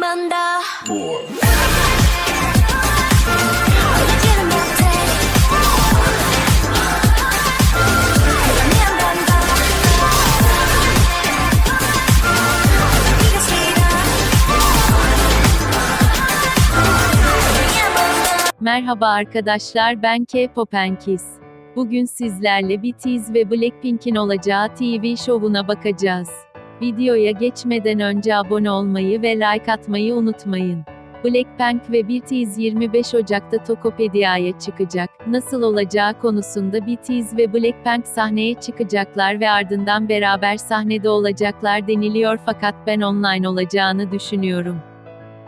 bir Merhaba arkadaşlar ben K-Pop Bugün sizlerle BTS ve Blackpink'in olacağı TV şovuna bakacağız. Videoya geçmeden önce abone olmayı ve like atmayı unutmayın. Blackpink ve BTS 25 Ocak'ta Tokopedia'ya çıkacak. Nasıl olacağı konusunda BTS ve Blackpink sahneye çıkacaklar ve ardından beraber sahnede olacaklar deniliyor fakat ben online olacağını düşünüyorum.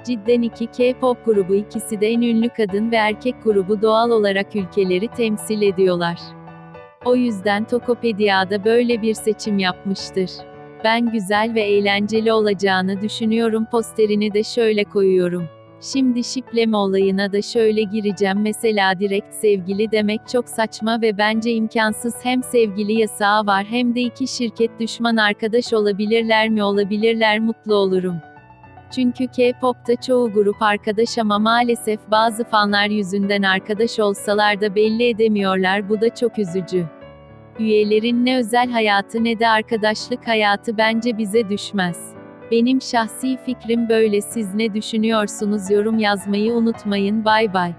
Cidden iki K-pop grubu ikisi de en ünlü kadın ve erkek grubu doğal olarak ülkeleri temsil ediyorlar. O yüzden Tokopedia'da böyle bir seçim yapmıştır. Ben güzel ve eğlenceli olacağını düşünüyorum posterini de şöyle koyuyorum. Şimdi şipleme olayına da şöyle gireceğim mesela direkt sevgili demek çok saçma ve bence imkansız hem sevgili yasağı var hem de iki şirket düşman arkadaş olabilirler mi olabilirler mutlu olurum. Çünkü K-pop'ta çoğu grup arkadaş ama maalesef bazı fanlar yüzünden arkadaş olsalar da belli edemiyorlar bu da çok üzücü. Üyelerin ne özel hayatı ne de arkadaşlık hayatı bence bize düşmez. Benim şahsi fikrim böyle siz ne düşünüyorsunuz yorum yazmayı unutmayın bay bay.